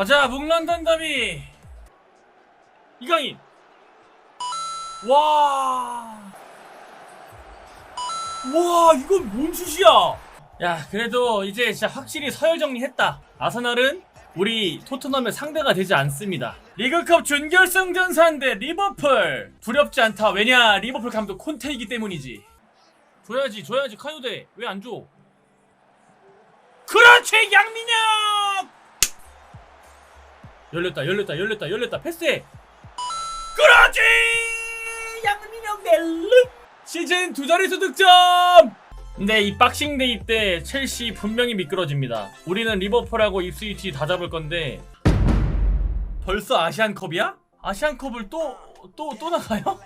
가자 더비 이강인. 와. 와 이건 뭔 슛이야? 야 그래도 이제 진짜 확실히 서열 정리했다. 아스날은 우리 토트넘의 상대가 되지 않습니다. 리그컵 준결승전사인데 리버풀. 두렵지 않다. 왜냐 리버풀 감독 콘테이기 때문이지. 줘야지 줘야지. 카요데 왜안 줘? 그렇지 양민혁 열렸다 열렸다 열렸다 열렸다. 패스해 그렇지! 양민혁 넬름 시즌 두 자릿수 득점! 근데 이 박싱데이 때 첼시 분명히 미끄러집니다. 우리는 리버풀하고 입스위치 다 잡을 건데. 벌써 아시안컵이야? 아시안컵을 또 또 또 나가요?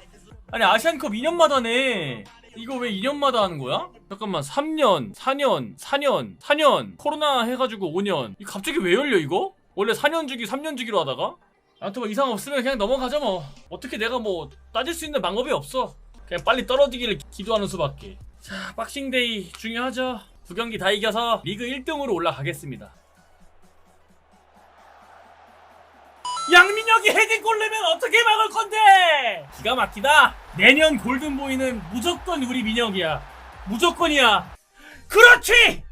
아니 아시안컵 2년마다네. 이거 왜 2년마다 하는 거야? 잠깐만 3년 4년 4년 4년. 코로나 해가지고 5년. 이 갑자기 왜 열려 이거? 원래 4년 주기 3년 주기로 하다가? 아무튼 뭐 이상 없으면 그냥 넘어가죠 뭐. 어떻게 내가 뭐 따질 수 있는 방법이 없어. 그냥 빨리 떨어지기를 기도하는 수밖에. 자 박싱데이 중요하죠? 두 경기 다 이겨서 리그 1등으로 올라가겠습니다. 양민혁이 헤딩골 내면 어떻게 막을 건데? 기가 막히다. 내년 골든보이는 무조건 우리 민혁이야. 무조건이야. 그렇지!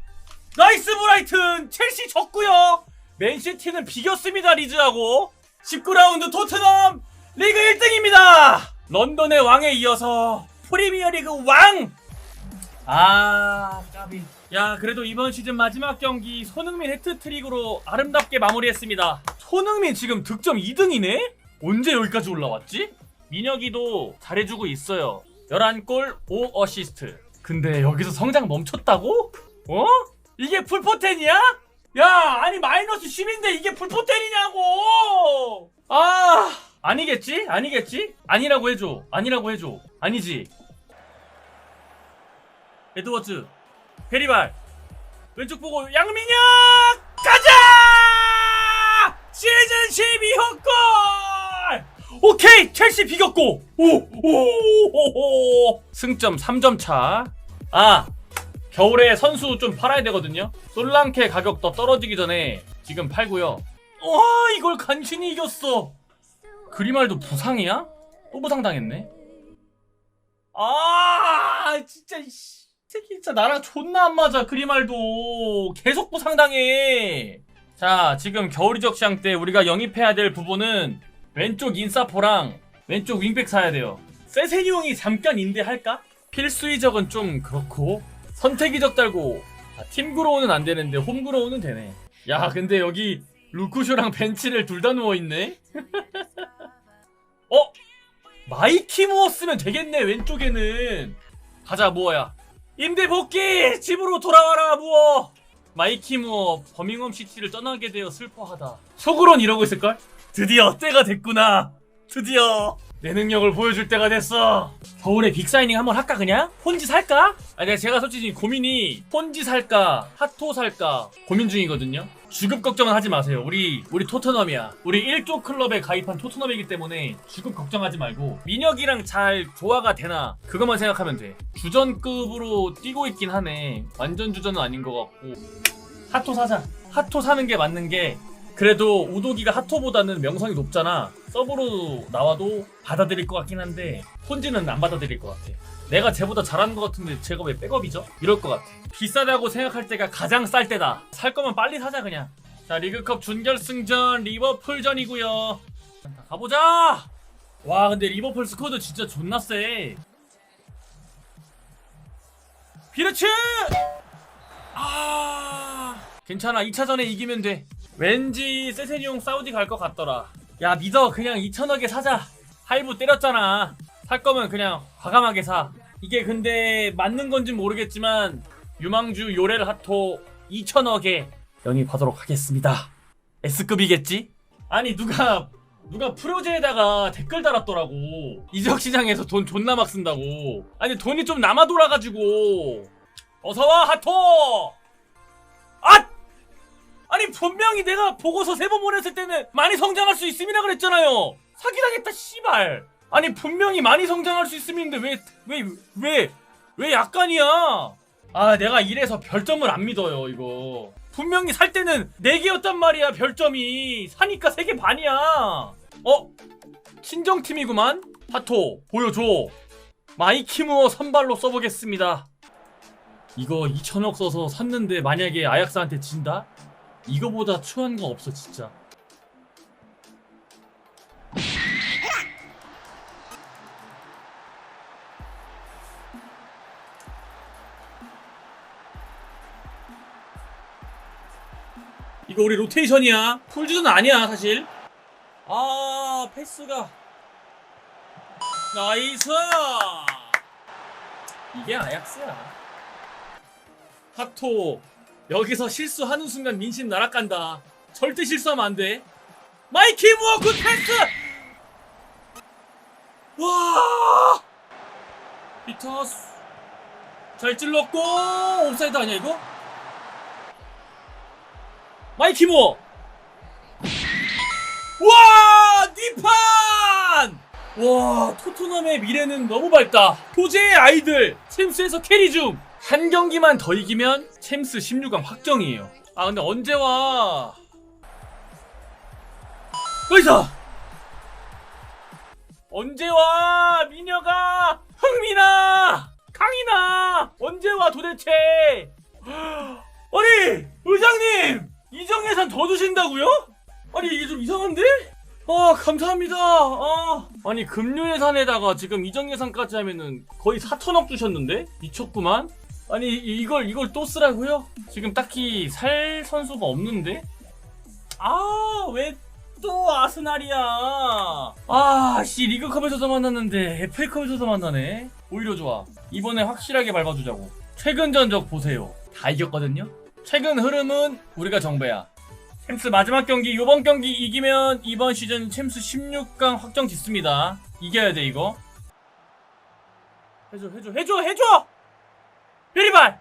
나이스 브라이튼 첼시 졌고요 맨시티는 비겼습니다 리즈하고 19라운드 토트넘 리그 1등입니다 런던의 왕에 이어서 프리미어리그 왕! 아 까비 야 그래도 이번 시즌 마지막 경기 손흥민 해트트릭으로 아름답게 마무리했습니다 손흥민 지금 득점 2등이네? 언제 여기까지 올라왔지? 민혁이도 잘해주고 있어요 11골 5어시스트 근데 여기서 성장 멈췄다고? 어? 이게 풀포텐이야? 야 아니 마이너스 10인데 이게 풀포텐이냐고! 아! 아니겠지? 아니겠지? 아니라고 해줘. 아니라고 해줘. 아니지. 에드워즈 페리발 왼쪽 보고 양민혁! 가자! 시즌 12호 골! 오케이! 첼시 비겼고! 오오오오 승점 3점 차아 겨울에 선수 좀 팔아야 되거든요. 솔랑케 가격 더 떨어지기 전에 지금 팔고요. 와 이걸 간신히 이겼어. 그리말도 부상이야? 또 부상당했네. 아 진짜 이씨. 새끼 진짜 나랑 존나 안 맞아 그리말도. 계속 부상당해. 자 지금 겨울 이적 시장 때 우리가 영입해야 될 부분은 왼쪽 인사포랑 왼쪽 윙백 사야 돼요. 세세니 형이 잠깐 임대할까? 필수 이적은 좀 그렇고 선택 이적 달고. 아, 팀 그로우는 안 되는데 홈 그로우는 되네. 야 근데 여기 루쿠쇼랑 벤치를 둘 다 누워있네? 어? 마이키 무어 쓰면 되겠네 왼쪽에는. 가자 무어야. 임대 복귀! 집으로 돌아와라 무어! 마이키 무어 버밍엄 시티를 떠나게 되어 슬퍼하다. 속으론 이러고 있을걸? 드디어 때가 됐구나. 드디어 내 능력을 보여줄 때가 됐어. 겨울에 빅사이닝 한번 할까 그냥? 폰지 살까? 아니 제가 솔직히 고민이 폰지 살까 핫토 살까 고민 중이거든요. 주급 걱정은 하지 마세요. 우리 우리 토트넘이야. 우리 1조 클럽에 가입한 토트넘이기 때문에 주급 걱정하지 말고 민혁이랑 잘 조화가 되나 그것만 생각하면 돼. 주전급으로 뛰고 있긴 하네. 완전 주전은 아닌 것 같고. 핫토 사자. 핫토 사는 게 맞는 게 그래도 우도기가 핫토보다는 명성이 높잖아. 서브로 나와도 받아들일 것 같긴 한데 폰지는 안 받아들일 것 같아. 내가 쟤보다 잘하는 것 같은데 쟤가 왜 백업이죠? 이럴 것 같아. 비싸다고 생각할 때가 가장 쌀 때다. 살 거면 빨리 사자 그냥. 자 리그컵 준결승전 리버풀전이고요. 자, 가보자! 와 근데 리버풀 스쿼드 진짜 존나 세 비르츠! 아! 괜찮아. 2차전에 이기면 돼 왠지 세세니용 사우디 갈 것 같더라. 야 믿어. 그냥 2천억에 사자. 할부 때렸잖아. 살 거면 그냥 과감하게 사. 이게 근데 맞는 건지 모르겠지만 유망주 요렐 하토 2천억에 영입하도록 하겠습니다. S급이겠지? 아니 누가 누가 프로제에다가 댓글 달았더라고. 이적 시장에서 돈 존나 막 쓴다고. 아니 돈이 좀 남아 돌아가지고. 어서와 하토! 아 아니 분명히 내가 보고서 세 번 보냈을 때는 많이 성장할 수 있음이라 그랬잖아요. 사기당했다 씨발. 아니 분명히 많이 성장할 수 있음인데 왜 왜 왜 왜 약간이야? 아 내가 이래서 별점을 안 믿어요 이거. 분명히 살 때는 4개였단 말이야 별점이. 사니까 3개 반이야. 어? 친정팀이구만. 하토 보여줘. 마이키무어 선발로 써보겠습니다. 이거 2천억 써서 샀는데 만약에 아약스한테 진다? 이거보다 추한 거 없어 진짜. 이거 우리 로테이션이야. 풀주는 아니야 사실. 아 패스가. 나이스! 이게 아약스야. 하토 여기서 실수하는 순간 민심 날아간다. 절대 실수하면 안 돼. 마이키 무어 굿 패스! 와! 피터스. 잘 찔렀고 옵사이드 아니야 이거? 마이키 무어. 와! 니판! 와 토트넘의 미래는 너무 밝다. 도제의 아이들 챔스에서 캐리 중 한 경기만 더 이기면 챔스 16강 확정이에요. 아 근데 언제 와? 어이서? 언제 와? 미녀가 흥민아 강인아 언제 와 도대체? 아니 의장님! 이정 예산 더 주신다고요? 아니 이게 좀 이상한데? 아 감사합니다. 아 아니 금융 예산에다가 지금 이정 예산까지 하면은 거의 4천억 주셨는데? 미쳤구만. 아니 이- 이걸 이걸 또 쓰라고요? 지금 딱히 살 선수가 없는데? 아 왜 또 아스날이야? 아씨 리그컵에서도 만났는데 FA컵에서도 만나네. 오히려 좋아. 이번에 확실하게 밟아주자고. 최근 전적 보세요. 다 이겼거든요. 최근 흐름은 우리가 정배야. 챔스 마지막 경기 이번 경기 이기면 이번 시즌 챔스 16강 확정 짓습니다. 이겨야 돼 이거. 해줘 해줘 해줘 해줘. 베리발.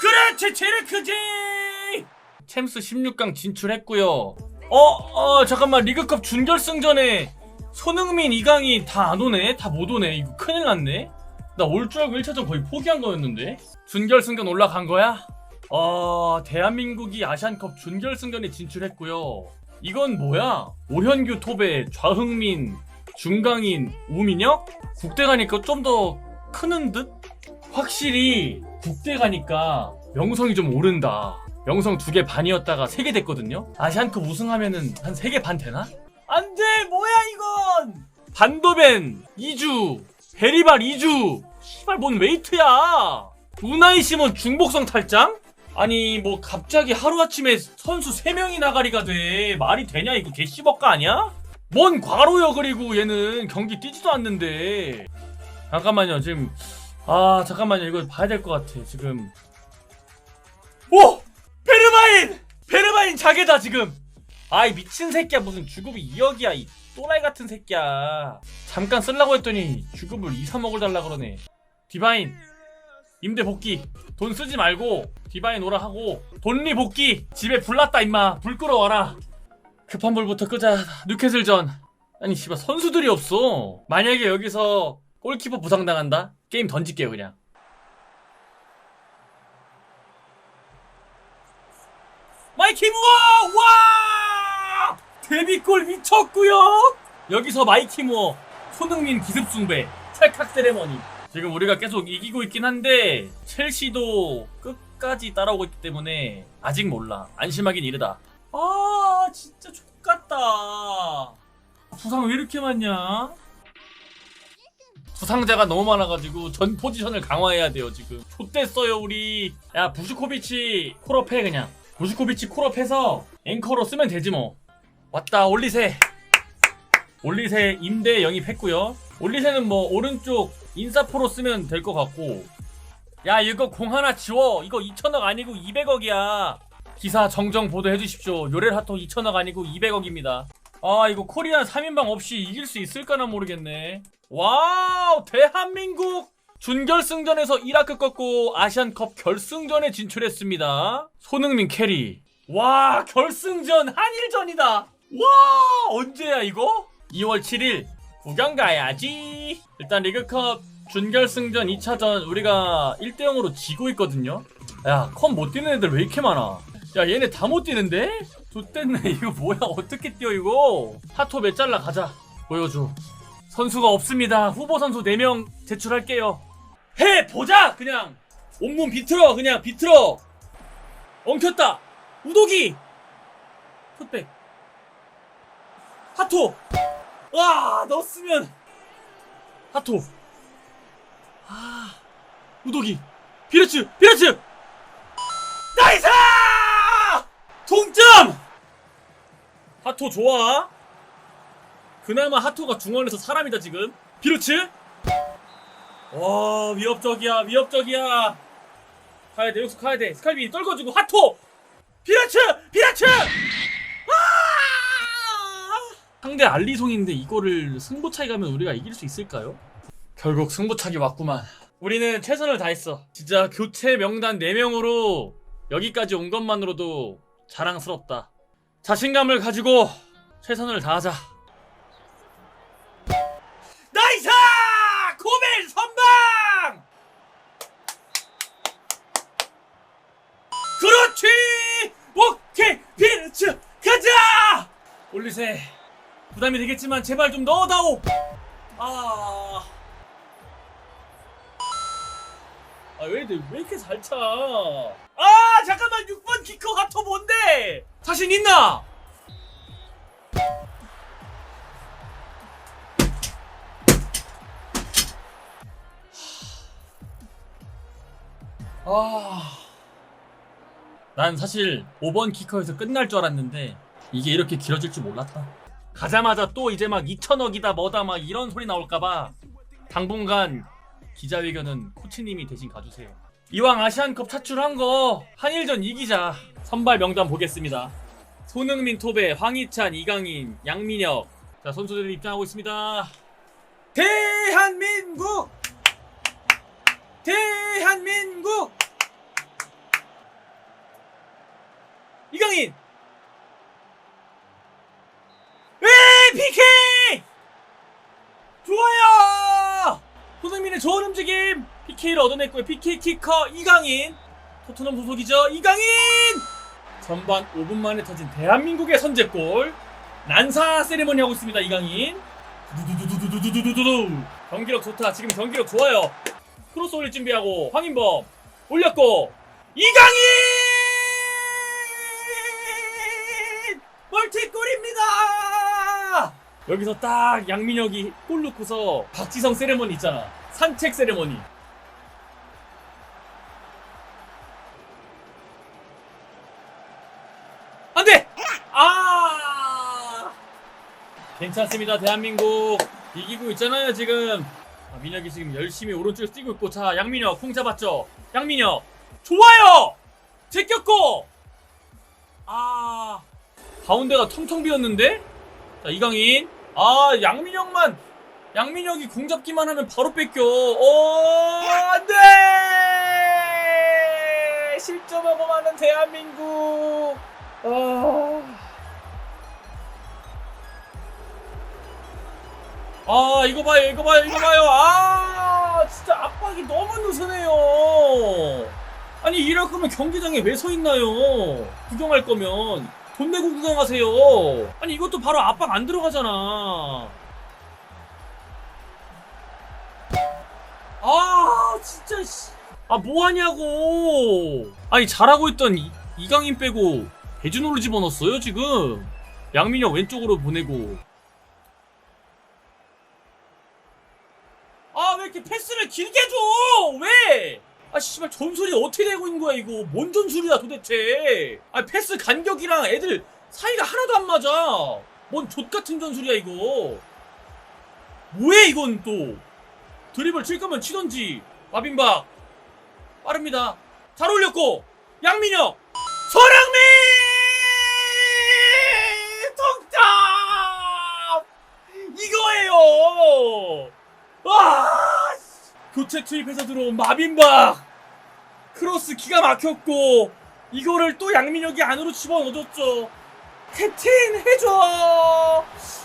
그렇지 제르크지. 챔스 16강 진출했고요. 어, 어 잠깐만 리그컵 준결승전에 손흥민, 이강인 다안 오네. 다 못 오네. 이거 큰일 났네. 나 올 줄 알고 1차전 거의 포기한 거였는데. 준결승전 올라간 거야? 어, 대한민국이 아시안컵 준결승전에 진출했고요. 이건 뭐야? 오현규 톱에 좌흥민, 중강인, 우민혁? 국대 가니까 좀더 크는 듯? 확실히 국대 가니까 명성이 좀 오른다. 명성 두 개 반이었다가 세 개 됐거든요. 아시안컵 우승하면은 한 세 개 반 되나? 안 돼! 뭐야 이건! 반도벤 2주, 베리발 2주. 씨발 뭔 웨이트야? 우나이 시몬 중복성 탈장? 아니 뭐 갑자기 하루아침에 선수 3명이 나가리가 돼 말이 되냐 이거 개씨벅가 아니야? 뭔 과로요 그리고 얘는 경기 뛰지도 않는데 잠깐만요 지금. 아 잠깐만요. 이거 봐야 될 것 같아 지금. 오! 베르마인! 베르마인 자개다 지금. 아이 미친 새끼야. 무슨 주급이 2억이야. 이 또라이 같은 새끼야. 잠깐 쓰려고 했더니 주급을 2, 3억을 달라 그러네. 디바인. 임대 복귀. 돈 쓰지 말고 디바인 오라 하고 돈리 복귀. 집에 불 났다 임마. 불 끌어와라. 급한 불부터 끄자. 뉴캐슬전. 아니 씨발 선수들이 없어. 만약에 여기서 골키퍼 부상당한다? 게임 던질게요 그냥. 마이키 무어! 와! 데뷔골 미쳤구요! 여기서 마이키 무어 손흥민 기습숭배 찰칵 세레머니. 지금 우리가 계속 이기고 있긴 한데 첼시도 끝까지 따라오고 있기 때문에 아직 몰라. 안심하긴 이르다. 아 진짜 족같다. 부상 왜 이렇게 많냐 부상자가 너무 많아가지고 전 포지션을 강화해야 돼요 지금. 좆됐어요 우리. 야 부슈코비치 콜업해 그냥. 부슈코비치 콜업해서 앵커로 쓰면 되지 뭐. 왔다 올리세. 올리세 임대 영입했고요. 올리세는 뭐 오른쪽 인사포로 쓰면 될 것 같고. 야 이거 공 하나 지워. 이거 2천억 아니고 200억이야. 기사 정정 보도해 주십시오. 요렐 하토 2천억 아니고 200억입니다. 아 이거 코리안 3인방 없이 이길 수 있을까나 모르겠네 와우 대한민국 준결승전에서 이라크 꺾고 아시안컵 결승전에 진출했습니다 손흥민 캐리 와 결승전 한일전이다 와 언제야 이거? 2월 7일 구경 가야지 일단 리그컵 준결승전 2차전 우리가 1대 0으로 지고 있거든요 야, 컴못 뛰는 애들 왜 이렇게 많아? 야, 얘네 다 못 뛰는데? 좋댔네. 이거 뭐야? 어떻게 뛰어, 이거? 하토 몇 잘라 가자. 보여줘. 선수가 없습니다. 후보 선수 4명 제출할게요. 해! 보자! 그냥! 온몸 비틀어! 그냥 비틀어! 엉켰다! 우도기! 풋백. 하토! 와! 넣었으면! 하토! 아, 우도기! 비르츠! 비르츠! 나이스! 동점! 하토 좋아. 그나마 하토가 중원에서 사람이다 지금. 비르츠? 와 위협적이야 위협적이야. 가야 돼 여기서 가야 돼. 스칼비 떨궈주고 하토! 비르츠! 비르츠! 아! 상대 알리송인데 이거를 승부차기 가면 우리가 이길 수 있을까요? 결국 승부차기 왔구만. 우리는 최선을 다했어. 진짜 교체 명단 4명으로 여기까지 온 것만으로도 자랑스럽다. 자신감을 가지고 최선을 다하자. 올리세 부담이 되겠지만 제발 좀 넣어다오! 아... 아, 왜, 왜 이렇게 잘 차? 아, 잠깐만, 6번 키커 하터 뭔데? 자신 있나? 아. 난 사실 5번 키커에서 끝날 줄 알았는데 이게 이렇게 길어질 줄 몰랐다. 가자마자 또 이제 막 2천억이다 뭐다 막 이런 소리 나올까봐 당분간 기자회견은 코치님이 대신 가주세요. 이왕 아시안컵 차출한 거 한일전 이기자. 선발 명단 보겠습니다. 손흥민, 토베, 황희찬, 이강인, 양민혁. 자 선수들이 입장하고 있습니다. 대한민국! 대한민국! 이강인! 에 PK! 좋아요! 손흥민의 좋은 움직임! PK를 얻어냈고요. PK 키커 이강인! 토트넘 소속이죠. 이강인! 전반 5분 만에 터진 대한민국의 선제골. 난사 세리머니 하고 있습니다. 이강인. 두두두두두두두두두. 경기력 좋다. 지금 경기력 좋아요. 크로스 올릴 준비하고 황인범 올렸고 이강인 멀티골입니다. 여기서 딱 양민혁이 골 넣고서 박지성 세레머니 있잖아. 산책 세레머니. 안 돼! 아! 괜찮습니다, 대한민국. 이기고 있잖아요, 지금. 아, 민혁이 지금 열심히 오른쪽에 뛰고 있고, 자, 양민혁, 콩 잡았죠? 양민혁. 좋아요! 제꼈고! 아. 가운데가 텅텅 비었는데? 자, 이강인. 아, 양민혁만. 양민혁이 공 잡기만 하면 바로 뺏겨. 어, 안 돼! 실점하고 마는 대한민국. 아. 아, 이거 봐요, 이거 봐요, 이거 봐요. 아, 진짜 압박이 너무 느슨해요. 아니, 이럴 거면 경기장에 왜 서 있나요? 구경할 거면. 돈 내고 구경하세요. 아니, 이것도 바로 압박 안 들어가잖아. 아, 진짜, 씨. 아, 뭐 하냐고. 아니, 잘하고 있던 이, 이강인 빼고 배준호를 집어넣었어요, 지금. 양민혁 왼쪽으로 보내고. 아, 왜 이렇게 패스를 길게 줘? 왜? 아, 씨발, 전술이 어떻게 되고 있는 거야, 이거? 뭔 전술이야, 도대체? 아, 패스 간격이랑 애들 사이가 하나도 안 맞아. 뭔 족같은 전술이야, 이거. 뭐해, 이건 또. 드리블 칠 거면 치던지. 마빈박. 빠릅니다. 잘 올렸고. 양민혁. 서랑민! 동점! 이거예요! 와! 교체 투입해서 들어온 마빈박! 크로스 기가 막혔고, 이거를 또 양민혁이 안으로 집어넣어줬죠. 캡틴 해줘!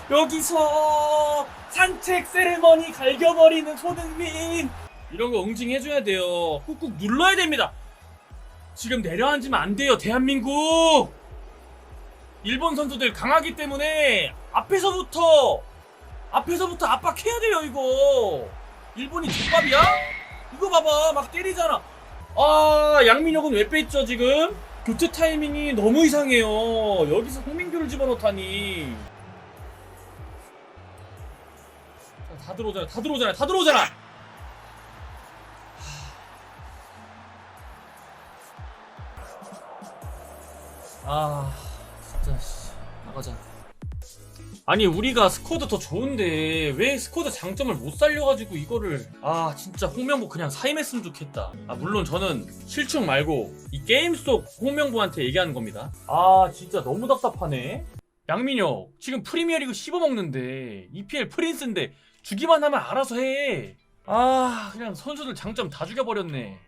여기서 산책 세레머니 갈겨버리는 손흥민! 이런 거 응징해줘야 돼요. 꾹꾹 눌러야 됩니다. 지금 내려앉으면 안 돼요, 대한민국! 일본 선수들 강하기 때문에 앞에서부터, 앞에서부터 압박해야 돼요, 이거! 일본이 족밥이야? 이거 봐봐, 막 때리잖아. 아, 양민혁은 왜 뺐죠, 지금? 교체 타이밍이 너무 이상해요. 여기서 홍민규를 집어넣다니. 자, 다 들어오잖아, 다 들어오잖아, 다 들어오잖아! 아 진짜 씨 나가자 아니 우리가 스쿼드 더 좋은데 왜 스쿼드 장점을 못 살려가지고 이거를 아 진짜 홍명보 그냥 사임했으면 좋겠다. 아 물론 저는 실축 말고 이 게임 속 홍명보한테 얘기하는 겁니다. 아 진짜 너무 답답하네. 양민혁 지금 프리미어리그 씹어먹는데 EPL 프린스인데 주기만 하면 알아서 해아 그냥 선수들 장점 다 죽여버렸네